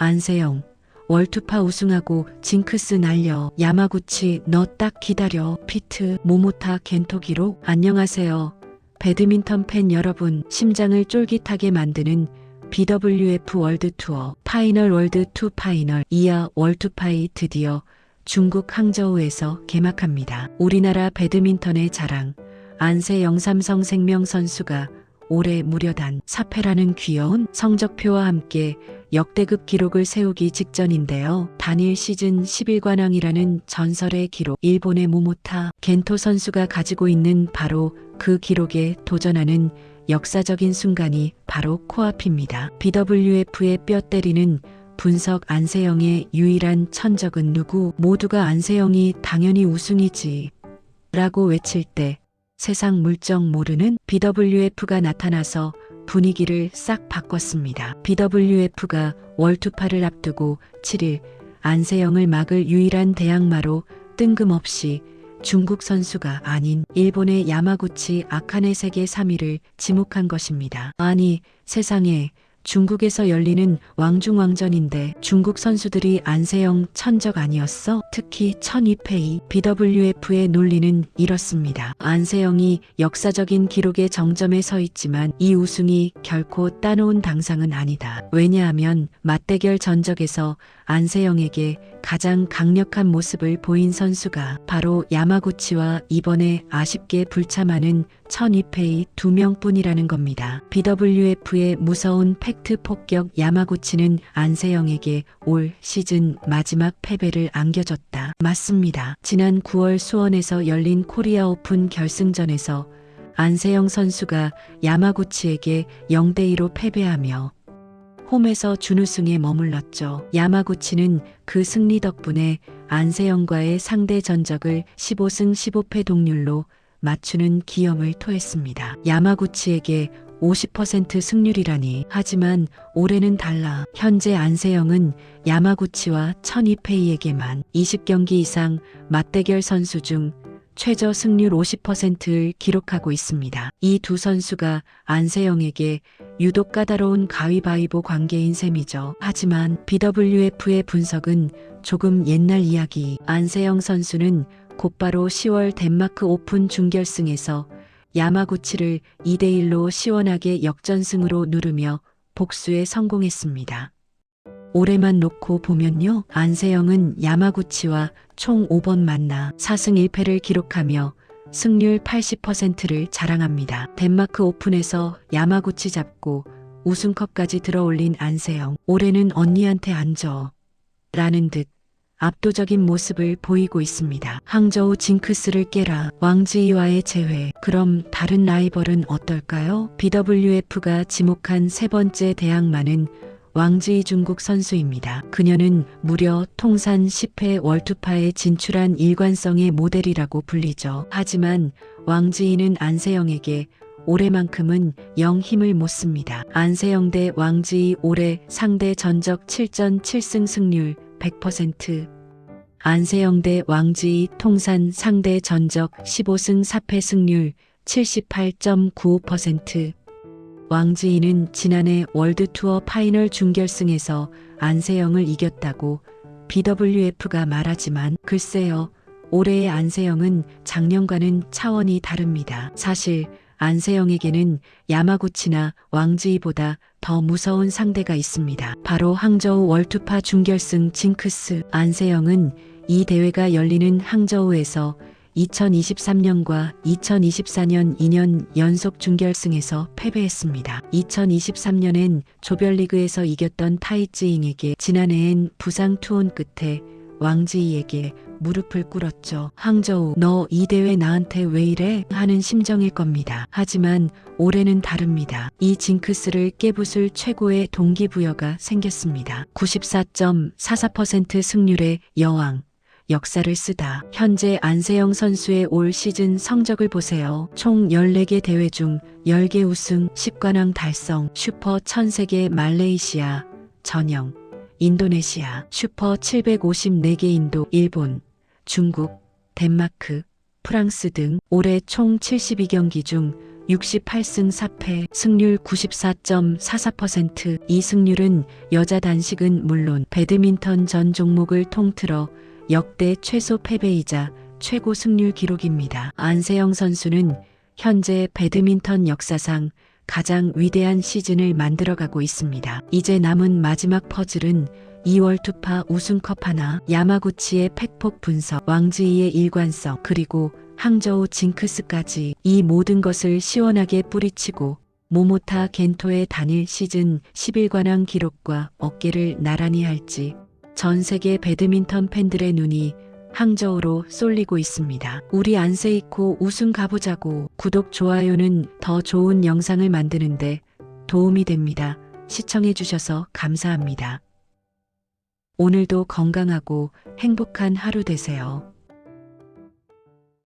안세영. 월투파 우승하고 징크스 날려 야마구치 너 딱 기다려 피트 모모타 겐토 기록 안녕하세요. 배드민턴 팬 여러분 심장을 쫄깃하게 만드는 BWF 월드 투어 파이널 월드 투 파이널 이하 월투파이 드디어 중국 항저우에서 개막합니다. 우리나라 배드민턴의 자랑 안세영 삼성 생명 선수가 올해 무려 단 4패라는 귀여운 성적표와 함께 역대급 기록을 세우기 직전인데요. 단일 시즌 11관왕이라는 전설의 기록, 일본의 모모타 겐토 선수가 가지고 있는 바로 그 기록에 도전하는 역사적인 순간이 바로 코앞입니다. BWF의 뼈 때리는 분석 안세영의 유일한 천적은 누구? 모두가 안세영이 당연히 우승이지. 라고 외칠 때 세상 물정 모르는 BWF가 나타나서 분위기를 싹 바꿨습니다. BWF가 월투파를 앞두고 7일 안세영을 막을 유일한 대항마로 뜬금없이 중국 선수가 아닌 일본의 야마구치 아카네 세계 3위를 지목한 것입니다. 아니 세상에 중국에서 열리는 왕중왕전인데 중국 선수들이 안세영 천적 아니었어? 특히 1002페이 BWF의 논리는 이렇습니다. 안세영이 역사적인 기록의 정점에 서 있지만 이 우승이 결코 따놓은 당상은 아니다. 왜냐하면 맞대결 전적에서 안세영에게 가장 강력한 모습을 보인 선수가 바로 야마구치와 이번에 아쉽게 불참하는 1002페이 두 명뿐이라는 겁니다. BWF의 무서운 팩트 폭격 야마구치는 안세영에게 올 시즌 마지막 패배를 안겨줬다. 맞습니다. 지난 9월 수원에서 열린 코리아 오픈 결승전에서 안세영 선수가 야마구치에게 0대2로 패배하며 홈에서 준우승에 머물렀죠. 야마구치는 그 승리 덕분에 안세영과의 상대 전적을 15승 15패 동률로 맞추는 기염을 토했습니다. 야마구치에게 50% 승률이라니. 하지만 올해는 달라. 현재 안세영은 야마구치와 1002페이에게만 20경기 이상 맞대결 선수 중 최저 승률 50%를 기록하고 있습니다. 이 두 선수가 안세영에게 유독 까다로운 가위바위보 관계인 셈이죠. 하지만 BWF의 분석은 조금 옛날 이야기. 안세영 선수는 곧바로 10월 덴마크 오픈 준결승에서 야마구치를 2대1로 시원하게 역전승으로 누르며 복수에 성공했습니다. 올해만 놓고 보면요. 안세영은 야마구치와 총 5번 만나 4승 1패를 기록하며 승률 80%를 자랑합니다. 덴마크 오픈에서 야마구치 잡고 우승컵까지 들어올린 안세영. 올해는 언니한테 앉아. 라는 듯 압도적인 모습을 보이고 있습니다. 항저우 징크스를 깨라. 왕지이와의 재회. 그럼 다른 라이벌은 어떨까요? BWF가 지목한 세 번째 대항마는 왕지이 중국 선수입니다. 그녀는 무려 통산 10회 월투파에 진출한 일관성의 모델이라고 불리죠. 하지만 왕지이는 안세영에게 올해만큼은 영 힘을 못 씁니다. 안세영 대 왕지이 올해 상대 전적 7전 7승 승률 100%. 안세영 대 왕지이 통산 상대 전적 15승 4패 승률 78.95%. 왕지이는 지난해 월드투어 파이널 준결승에서 안세영을 이겼다고 BWF가 말하지만 글쎄요. 올해의 안세영은 작년과는 차원이 다릅니다. 사실 안세영에게는 야마구치나 왕지이보다 더 무서운 상대가 있습니다. 바로 항저우 월투파 준결승 징크스 안세영은 이 대회가 열리는 항저우에서 2023년과 2024년 2년 연속 준결승에서 패배했습니다. 2023년엔 조별리그에서 이겼던 타이즈잉에게 지난해엔 부상 투혼 끝에 왕지이에게 무릎을 꿇었죠. 항저우, 너 이 대회 나한테 왜 이래? 하는 심정일 겁니다. 하지만 올해는 다릅니다. 이 징크스를 깨부술 최고의 동기부여가 생겼습니다. 94.44% 승률의 여왕. 역사를 쓰다. 현재 안세영 선수의 올 시즌 성적을 보세요. 총 14개 대회 중 10개 우승, 10관왕 달성, 슈퍼 1000세계 말레이시아, 전형, 인도네시아, 슈퍼 754개 인도, 일본, 중국, 덴마크, 프랑스 등 올해 총 72경기 중 68승 4패, 승률 94.44%. 이 승률은 여자 단식은 물론 배드민턴 전 종목을 통틀어 역대 최소 패배이자 최고 승률 기록입니다. 안세영 선수는 현재 배드민턴 역사상 가장 위대한 시즌을 만들어가고 있습니다. 이제 남은 마지막 퍼즐은 2월 투파 우승컵 하나, 야마구치의 팩폭 분석, 왕즈이의 일관성, 그리고 항저우 징크스까지 이 모든 것을 시원하게 뿌리치고 모모타 겐토의 단일 시즌 10일관왕 기록과 어깨를 나란히 할지 전 세계 배드민턴 팬들의 눈이 항저우로 쏠리고 있습니다. 우리 안세이코 우승 가보자고 구독, 좋아요는 더 좋은 영상을 만드는데 도움이 됩니다. 시청해주셔서 감사합니다. 오늘도 건강하고 행복한 하루 되세요.